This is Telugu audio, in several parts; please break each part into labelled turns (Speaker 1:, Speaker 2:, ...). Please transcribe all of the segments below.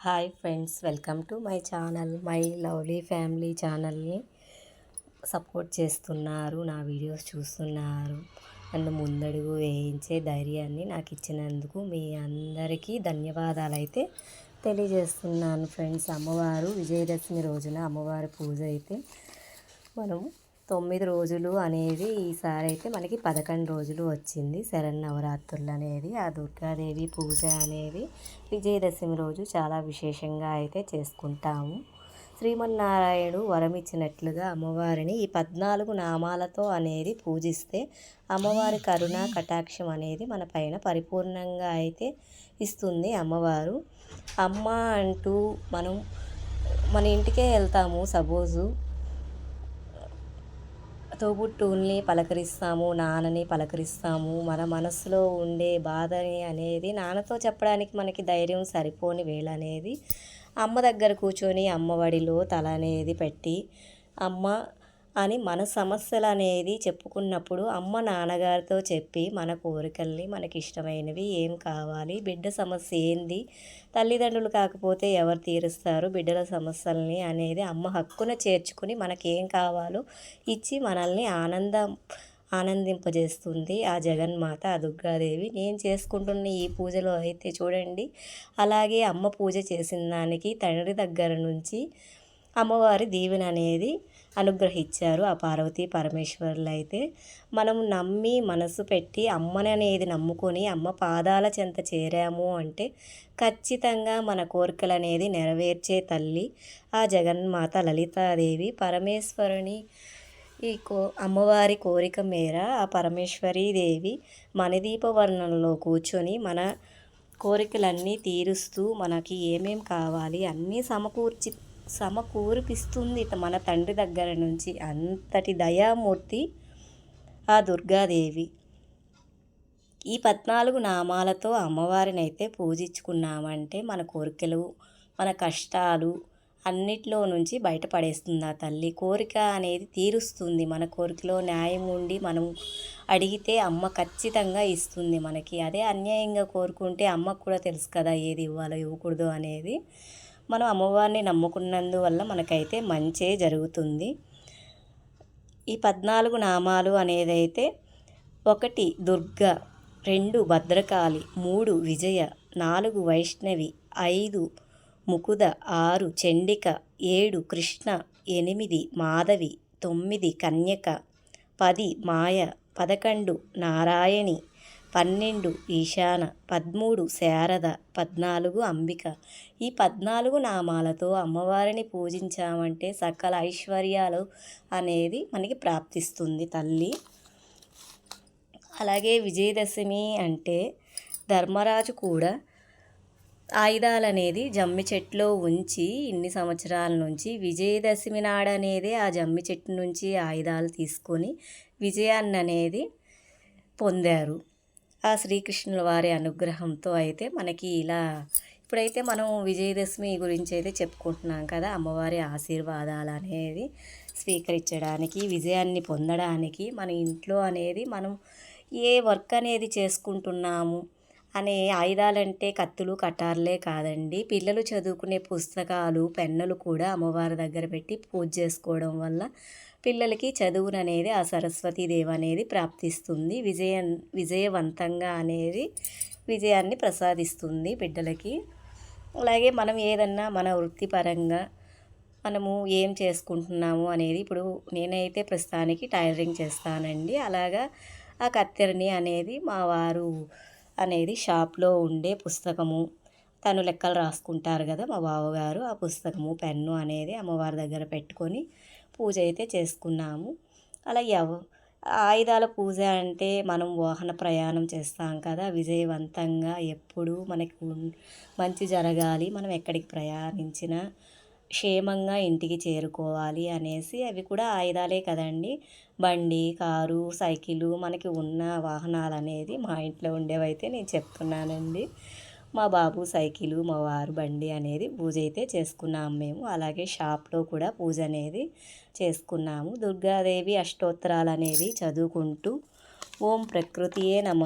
Speaker 1: Hi friends welcome to my channel my lovely family ఛానల్ని సపోర్ట్ చేస్తున్నారు నా వీడియోస్ చూస్తున్నారు. నన్ను ముందడుగు వేయించే ధైర్యాన్ని నాకు ఇచ్చినందుకు మీ అందరికీ ధన్యవాదాలు అయితే తెలియజేస్తున్నాను ఫ్రెండ్స్. అమ్మవారు విజయదశమి రోజున అమ్మవారి పూజ అయితే మనం తొమ్మిది రోజులు అనేది ఈసారి అయితే మనకి పదకొండు రోజులు వచ్చింది. శరన్నవరాత్రులు అనేది ఆ దుర్గాదేవి పూజ అనేది విజయదశమి రోజు చాలా విశేషంగా అయితే చేసుకుంటాము. శ్రీమన్నారాయణుడు వరం ఇచ్చినట్లుగా అమ్మవారిని ఈ పద్నాలుగు నామాలతో అనేది పూజిస్తే అమ్మవారి కరుణ కటాక్షం అనేది మన పైన పరిపూర్ణంగా అయితే ఇస్తుంది అమ్మవారు. అమ్మ అంటూ మనం మన ఇంటికే వెళ్తాము సపోజు. తోబుట్టువుల్ని పలకరిస్తాము నాన్నని పలకరిస్తాము మన మనసులో ఉండే బాధని అనేది నాన్నతో చెప్పడానికి మనకి ధైర్యం సరిపోని వేళ అనేది అమ్మ దగ్గర కూర్చొని అమ్మఒడిలో తల అనేది పెట్టి అమ్మ అని మన సమస్యలు అనేది చెప్పుకున్నప్పుడు అమ్మ నాన్నగారితో చెప్పి మన కోరికల్ని మనకి ఇష్టమైనవి ఏం కావాలి బిడ్డ సమస్య ఏంది తల్లిదండ్రులు కాకపోతే ఎవరు తీరుస్తారు బిడ్డల సమస్యల్ని అనేది అమ్మ హక్కున చేర్చుకుని మనకేం కావాలో ఇచ్చి మనల్ని ఆనందం ఆనందింపజేస్తుంది ఆ జగన్మాత ఆ దుర్గాదేవి. నేను చేసుకుంటున్న ఈ పూజలో అయితే చూడండి అలాగే అమ్మ పూజ చేసిన దానికి తండ్రి దగ్గర నుంచి అమ్మవారి దీవెన అనేది అనుగ్రహించారు ఆ పార్వతీ పరమేశ్వరులు అయితే మనం నమ్మి మనసు పెట్టి అమ్మని అనేది నమ్ముకొని అమ్మ పాదాల చెంత చేరాము అంటే ఖచ్చితంగా మన కోరికలు అనేది నెరవేర్చే తల్లి ఆ జగన్మాత లలితాదేవి పరమేశ్వరుని ఈ కో అమ్మవారి కోరిక మేర ఆ పరమేశ్వరీదేవి మనదీపవర్ణంలో కూర్చొని మన కోరికలన్నీ తీరుస్తూ మనకి ఏమేం కావాలి అన్నీ సమకూర్చి సమకూర్పిస్తుంది మన తండ్రి దగ్గర నుంచి. అంతటి దయామూర్తి ఆ దుర్గాదేవి. ఈ పద్నాలుగు నామాలతో అమ్మవారిని అయితే పూజించుకున్నామంటే మన కోరికలు మన కష్టాలు అన్నిట్లో నుంచి బయటపడేస్తుంది ఆ తల్లి. కోరిక అనేది తీరుస్తుంది. మన కోరికలో న్యాయం ఉండి మనం అడిగితే అమ్మ ఖచ్చితంగా ఇస్తుంది మనకి. అదే అన్యాయంగా కోరుకుంటే అమ్మకు కూడా తెలుసు కదా ఏది ఇవ్వాలో ఇవ్వకూడదు అనేది. మనం అమ్మవారిని నమ్ముకున్నందువల్ల మనకైతే మంచే జరుగుతుంది. ఈ పద్నాలుగు నామాలు అనేది అయితే ఒకటి దుర్గ రెండు భద్రకాళి మూడు విజయ నాలుగు వైష్ణవి ఐదు ముకుద ఆరు చండిక ఏడు కృష్ణ ఎనిమిది మాధవి తొమ్మిది కన్యక పది మాయ పదకొండు నారాయణి పన్నెండు ఈశాన పదమూడు శారద పద్నాలుగు అంబిక. ఈ పద్నాలుగు నామాలతో అమ్మవారిని పూజించామంటే సకల ఐశ్వర్యాలు అనేది మనకి ప్రాప్తిస్తుంది తల్లి. అలాగే విజయదశమి అంటే ధర్మరాజు కూడా ఆయుధాలు అనేది జమ్మి చెట్టులో ఉంచి ఇన్ని సంవత్సరాల నుంచి విజయదశమి నాడు అనేది ఆ జమ్మి చెట్టు నుంచి ఆయుధాలు తీసుకొని విజయాన్ని అనేది పొందారు. ఆ శ్రీకృష్ణుల వారి అనుగ్రహంతో అయితే మనకి ఇలా ఇప్పుడైతే మనం విజయదశమి గురించి అయితే చెప్పుకుంటున్నాం కదా అమ్మవారి ఆశీర్వాదాలు అనేది స్వీకరించడానికి విజయాన్ని పొందడానికి మన ఇంట్లో అనేది మనం ఏ వర్క్ అనేది చేసుకుంటున్నాము అనే ఆయుధాలంటే కత్తులు కటార్లే కాదండి. పిల్లలు చదువుకునే పుస్తకాలు పెన్నులు కూడా అమ్మవారి దగ్గర పెట్టి పూజ చేసుకోవడం వల్ల పిల్లలకి చదువును అనేది ఆ సరస్వతీదేవి అనేది ప్రాప్తిస్తుంది. విజయ విజయవంతంగా అనేది విజయాన్ని ప్రసాదిస్తుంది బిడ్డలకి. అలాగే మనం ఏదన్నా మన వృత్తిపరంగా మనము ఏం చేసుకుంటున్నాము అనేది ఇప్పుడు నేనైతే ప్రస్తుతానికి టైలరింగ్ చేస్తానండి. అలాగా ఆ కత్తెరని అనేది మా వారు అనేది షాప్లో ఉండే పుస్తకము. తను లెక్కలు రాసుకుంటారు కదా మా బావగారు. ఆ పుస్తకము పెన్ను అనేది అమ్మవారి దగ్గర పెట్టుకొని పూజ అయితే చేసుకున్నాము. అలా ఎవ ఆయుధాల పూజ అంటే మనం వాహన ప్రయాణం చేస్తాం కదా. విజయవంతంగా ఎప్పుడు మనకు మంచి జరగాలి. మనం ఎక్కడికి ప్రయాణించినా క్షేమంగా ఇంటికి చేరుకోవాలి అనేసి అవి కూడా ఆయుధాలే కదండి. బండి కారు సైకిలు మనకి ఉన్న వాహనాలు అనేది మా ఇంట్లో ఉండేవైతే నేను చెప్తున్నానండి. మా బాబు సైకిలు మా వారు బండి అనేది పూజ అయితే చేసుకున్నాము మేము. అలాగే షాప్లో కూడా పూజ అనేది చేసుకున్నాము. దుర్గాదేవి అష్టోత్తరాలు అనేది చదువుకుంటూ ఓం ప్రకృతియే నమ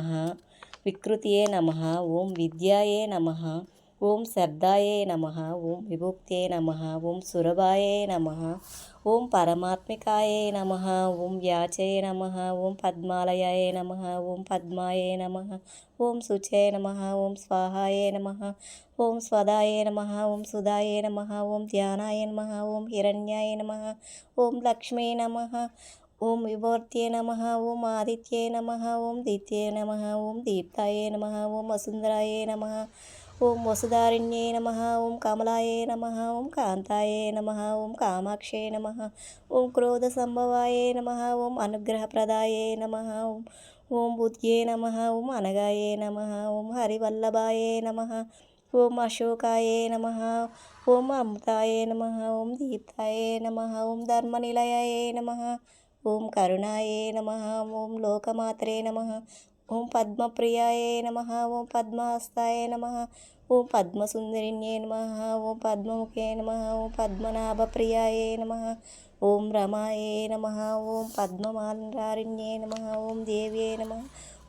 Speaker 1: వికృతియే నమ ఓం విద్యాయే నమ ఓం శబ్దాయే నమ ఓం విభుక్తే నమ ఓం సురభాయే నమ ఓం పరమాత్మికాయే నమ ఓం వ్యాచే నమ ఓం పద్మాలయాయ నమ ఓం పద్మాయే నమ ఓం శుచే నమ ఓం స్వాహాయే నమ ఓం స్వదాయే నమ ఓం సుధాయే నమ ఓం ధ్యానాయ నమ ఓం హిరణ్యాయ నమ ఓం లక్ష్మీ నమ ఓం విభూర్త్యే నమ ఓం ఆదిత్యే నమ ఓం దిత్యే నమ ఓం దీప్తాయే నమ ఓం వసుంధరాయే నమ ఓం వసుధారిణ్యే నమ ఓం కమలాయే నమ ఓం కాంతాయే నమ ఓం కామాక్షే నమ ఓం క్రోధ సంభవాయే నమ ఓం అనుగ్రహప్రదాయే నమ ఓం ఓం బుద్ధ్యే నమ ఓం అనగాయే నమ ఓం హరివల్లభాయే నమ ఓం అశోకాయే నమ ఓం అమృతాయే నమ ఓం దీప్తాయే నమ ఓం ధర్మనిలయాయే నమ ఓం కరుణాయే నమ ఓం లోకమాత్రే నమ ఓం పద్మప్రియాయే నమ ఓం పద్మహస్తాయ నమ ఓం పద్మసుందరిణ్యే నమ ఓం పద్మముఖే నమ ఓం పద్మనాభప్రియాయే నమ ఓం రమాయే నమ ఓం పద్మమాలారిణ్యే నమ ఓం దేవ్యే నమ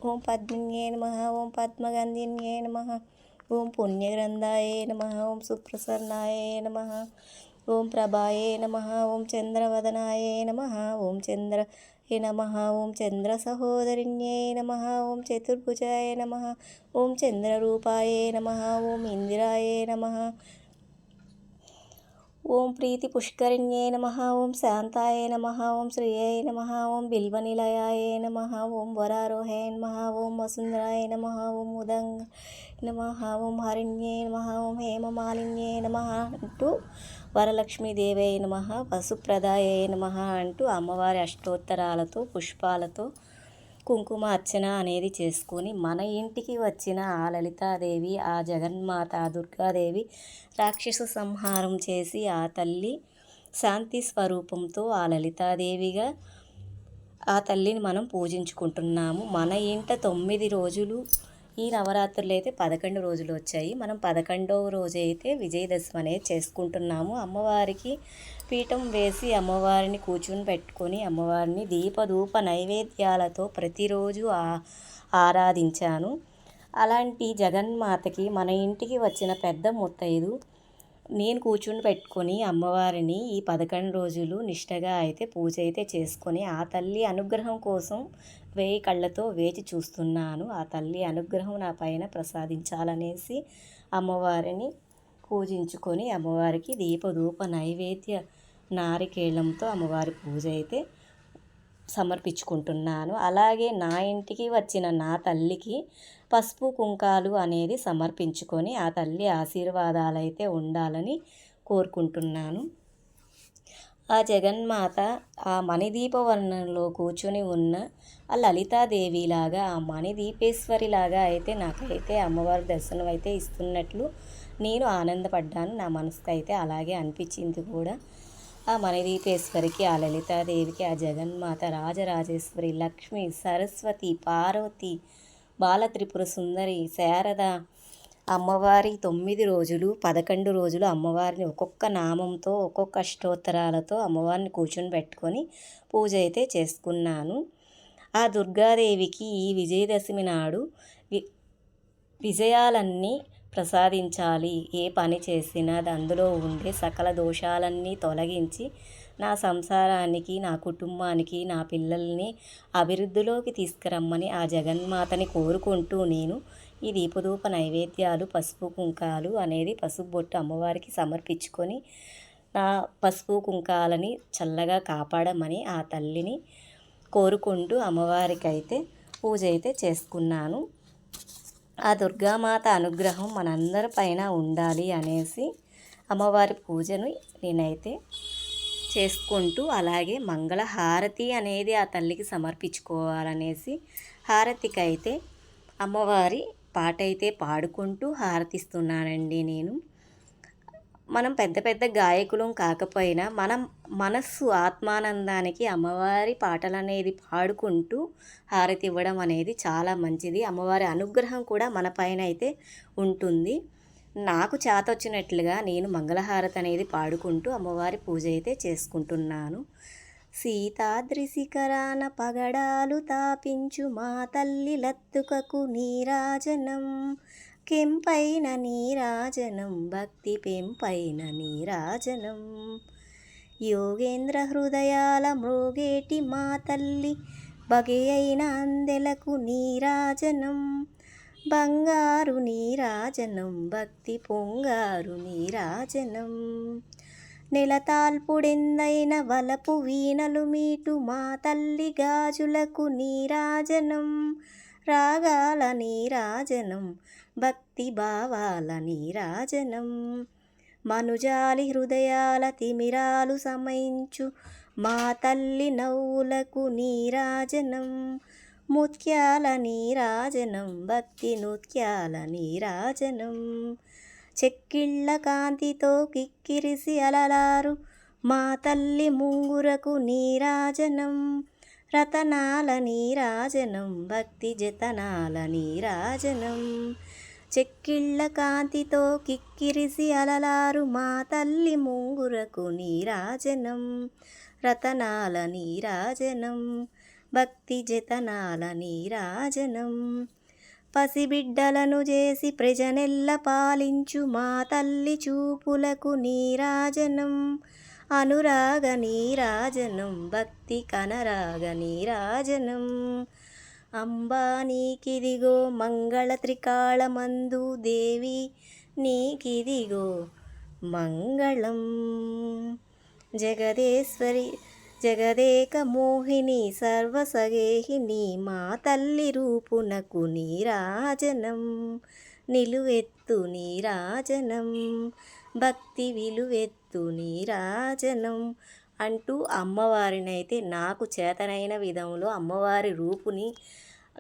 Speaker 1: ఓం పద్మిన్యే నమ ఓం పద్మగంధిన్యే నమ ఓం పుణ్యగ్రంథాయే నమ ఓం సుప్రసన్నాయే నమ ఓం ప్రభాయే నమ ఓం చంద్రవదనాయే నమ ఓం చంద్ర హే నమ ఓం చంద్ర సహోదరిణ్యే నమ ఓం చతుర్భుజాయ నమ ఓం చంద్రరూపాయే నమ ఓం ఇందిరాయే నమ ఓం ప్రీతి పుష్కరిణ్యే నమ ఓం శాంతాయ నమ ఓం శ్రీయే నమ ఓం బిల్వనిలయాయ నమ ఓం వరారోహే నమ ఓం వసుంధరాయ నమ ఓం ఉదంగ నమ ఓం హరిణ్యే నమ ఓం హేమమాలిన్యే నమ అంటూ వరలక్ష్మీదేవే నమ వసుప్రదాయ నమ అంటూ అమ్మవారి అష్టోత్తరాలతో పుష్పాలతో కుంకుమ అర్చన అనేది చేసుకొని మన ఇంటికి వచ్చిన ఆ లలితాదేవి ఆ జగన్మాత ఆ దుర్గాదేవి రాక్షస సంహారం చేసి ఆ తల్లి శాంతి స్వరూపంతో ఆ లలితాదేవిగా ఆ తల్లిని మనం పూజించుకుంటున్నాము. మన ఇంట తొమ్మిది రోజులు ఈ నవరాత్రులు అయితే పదకొండు రోజులు వచ్చాయి. మనం పదకొండవ రోజు అయితే విజయదశమి అనేది చేసుకుంటున్నాము. అమ్మవారికి పీఠం వేసి అమ్మవారిని కూర్చుని పెట్టుకొని అమ్మవారిని దీపధూప నైవేద్యాలతో ప్రతిరోజు ఆ ఆరాధించాను. అలాంటి జగన్మాతకి మన ఇంటికి వచ్చిన పెద్ద ముత్తైదు నేను కూర్చుని పెట్టుకొని అమ్మవారిని ఈ పదకొండు రోజులు నిష్టగా అయితే పూజ అయితే చేసుకొని ఆ తల్లి అనుగ్రహం కోసం వేయి కళ్ళతో వేచి చూస్తున్నాను. ఆ తల్లి అనుగ్రహం నా పైన ప్రసాదించాలనేసి అమ్మవారిని పూజించుకొని అమ్మవారికి దీపధూప నైవేద్య నారికేళంతో అమ్మవారి పూజ అయితే సమర్పించుకుంటున్నాను. అలాగే నా ఇంటికి వచ్చిన నా తల్లికి పసుపు కుంకాలు అనేది సమర్పించుకొని ఆ తల్లి ఆశీర్వాదాలు అయితే ఉండాలని కోరుకుంటున్నాను. ఆ జగన్మాత ఆ మణిదీపవర్ణంలో కూర్చొని ఉన్న ఆ లలితాదేవిలాగా ఆ మణిదీపేశ్వరిలాగా అయితే నాకైతే అమ్మవారి దర్శనం అయితే ఇస్తున్నట్లు నేను ఆనందపడ్డాను. నా మనసుకు అయితే అలాగే అనిపించింది కూడా. ఆ మణిదీపేశ్వరికి ఆ లలితాదేవికి ఆ జగన్మాత రాజరాజేశ్వరి లక్ష్మి సరస్వతి పార్వతి బాలత్రిపుర సుందరి శారద అమ్మవారి తొమ్మిది రోజులు పదకొండు రోజులు అమ్మవారిని ఒక్కొక్క నామంతో ఒక్కొక్క అష్టోత్తరాలతో అమ్మవారిని కూర్చొని పెట్టుకొని పూజ అయితే చేసుకున్నాను. ఆ దుర్గాదేవికి ఈ విజయదశమి నాడు వి విజయాలన్నీ ప్రసాదించాలి. ఏ పని చేసినా అది అందులో ఉండే సకల దోషాలన్నీ తొలగించి నా సంసారానికి నా కుటుంబానికి నా పిల్లల్ని అభివృద్ధిలోకి తీసుకురమ్మని ఆ జగన్మాతని కోరుకుంటూ నేను ఈ దీపధూప నైవేద్యాలు పసుపు కుంకాలు అనేది పసుపు బొట్టు అమ్మవారికి సమర్పించుకొని నా పసుపు కుంకాలని చల్లగా కాపాడమని ఆ తల్లిని కోరుకుంటూ అమ్మవారికి అయితే పూజ అయితే చేసుకున్నాను. ఆ దుర్గామాత అనుగ్రహం మనందరి పైన ఉండాలి అనేసి అమ్మవారి పూజను నేనైతే చేసుకుంటూ అలాగే మంగళ హారతి అనేది ఆ తల్లికి సమర్పించుకోవాలనేసి హారతికి అయితే అమ్మవారి పాట అయితే పాడుకుంటూ హారతిస్తున్నానండి నేను. మనం పెద్ద పెద్ద గాయకులం కాకపోయినా మనం మనస్సు ఆత్మానందానికి అమ్మవారి పాటలు అనేది పాడుకుంటూ హారతి ఇవ్వడం అనేది చాలా మంచిది. అమ్మవారి అనుగ్రహం కూడా మన పైన అయితే ఉంటుంది. నాకు చేతొచ్చినట్లుగా నేను మంగళహారతి అనేది పాడుకుంటూ అమ్మవారి పూజ అయితే చేసుకుంటున్నాను. సీతాద్రి శిఖరాన పగడాలు తాపించు మా తల్లి లత్తుకకు నీరాజనం. కెంపైన నీరాజనం భక్తి పెంపైన నీరాజనం. యోగేంద్ర హృదయాల మృగేటి మా తల్లి బగే అయిన అందెలకు నీరాజనం. బంగారు నీరాజనం భక్తి పొంగారు నీరాజనం. నెలతాల్పుడెందైన వలపు వీణలు మీటు మా తల్లి గాజులకు నీరాజనం. రాగాల నీరాజనం భక్తి భావాల నీరాజనం. మనుజాలి హృదయాల తిమిరాలు సమయించు మా తల్లి నవ్వులకు నీరాజనం. ముత్యాల నీరాజనం భక్తి నృత్యాల నీరాజనం. చెక్కిళ్ళ కాంతితో కిక్కిరిసి అలలారు మా తల్లి ముంగురకు నీరాజనం. రతనాల నీరాజనం భక్తి జతనాల నీరాజనం. చెక్కిళ్ళ కాంతితో కిక్కిరిసి అలలారు మా తల్లి ముంగురకు నీరాజనం. రతనాల నీరాజనం. భక్తి జతనాల నీరాజనం. పసిబిడ్డలను చేసి ప్రజనెల్ల పాలించు మా తల్లి చూపులకు నీరాజనం. అనురాగ నీరాజనం భక్తి కనరాగ నీరాజనం. అంబా నీకిదిగో మంగళ త్రికాళమందు దేవి నీకిదిగో మంగళం. జగదేశ్వరి జగదేక మోహిని సర్వసగేహిని మా తల్లి రూపునకు నీరాజనం. నిలువెత్తు నీరాజనం. భక్తి విలువెత్తు నీరాజనం. అంటూ అమ్మవారినైతే నాకు చేతనైన విధంలో అమ్మవారి రూపుని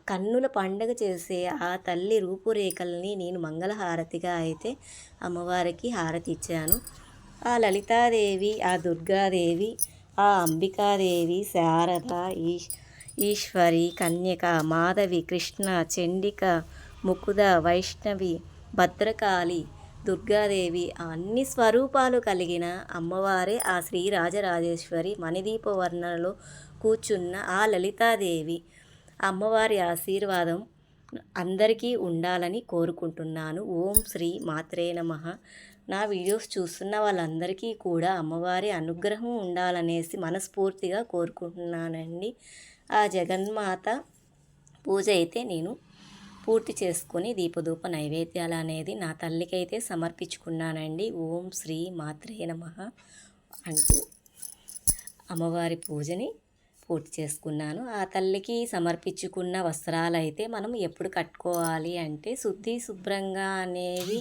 Speaker 1: కన్నుల పండగ చేసే ఆ తల్లి రూపురేఖల్ని నేను మంగళహారతిగా అయితే అమ్మవారికి హారతి ఇచ్చాను. ఆ లలితాదేవి ఆ దుర్గాదేవి ఆ అంబికాదేవి శారద ఈశ్ ఈశ్వరి కన్యక మాధవి కృష్ణ చండిక ముకుద వైష్ణవి భద్రకాళి దుర్గాదేవి అన్ని స్వరూపాలు కలిగిన అమ్మవారే ఆ శ్రీ రాజరాజేశ్వరి మణిదీప వర్ణనలో కూర్చున్న ఆ లలితాదేవి. అమ్మవారి ఆశీర్వాదం అందరికీ ఉండాలని కోరుకుంటున్నాను. ఓం శ్రీ మాత్రే నమ. నా వీడియోస్ చూస్తున్న వాళ్ళందరికీ కూడా అమ్మవారి అనుగ్రహం ఉండాలనేసి మనస్ఫూర్తిగా కోరుకుంటున్నానండి. ఆ జగన్మాత పూజ అయితే నేను పూర్తి చేసుకొని దీపధూప నైవేద్యాలు అనేది నా తల్లికి అయితే సమర్పించుకున్నానండి. ఓం శ్రీ మాత్రే నమః అంటూ అమ్మవారి పూజని పూర్తి చేసుకున్నాను. ఆ తల్లికి సమర్పించుకున్న వస్త్రాలు అయితే మనం ఎప్పుడు కట్టుకోవాలి అంటే శుద్ధి శుభ్రంగా అనేది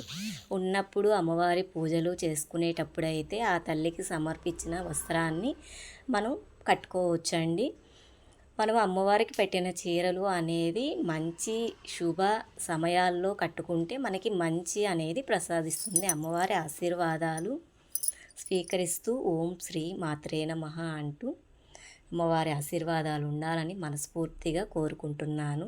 Speaker 1: ఉన్నప్పుడు అమ్మవారి పూజలు చేసుకునేటప్పుడు అయితే ఆ తల్లికి సమర్పించిన వస్త్రాన్ని మనం కట్టుకోవచ్చండి. మనం అమ్మవారికి పెట్టిన చీరలు అనేది మంచి శుభ సమయాల్లో కట్టుకుంటే మనకి మంచి అనేది ప్రసాదిస్తుంది. అమ్మవారి ఆశీర్వాదాలు స్వీకరిస్తూ ఓం శ్రీ మాత్రే మహా అంటూ అమ్మవారి ఆశీర్వాదాలు ఉండాలని మనస్ఫూర్తిగా కోరుకుంటున్నాను.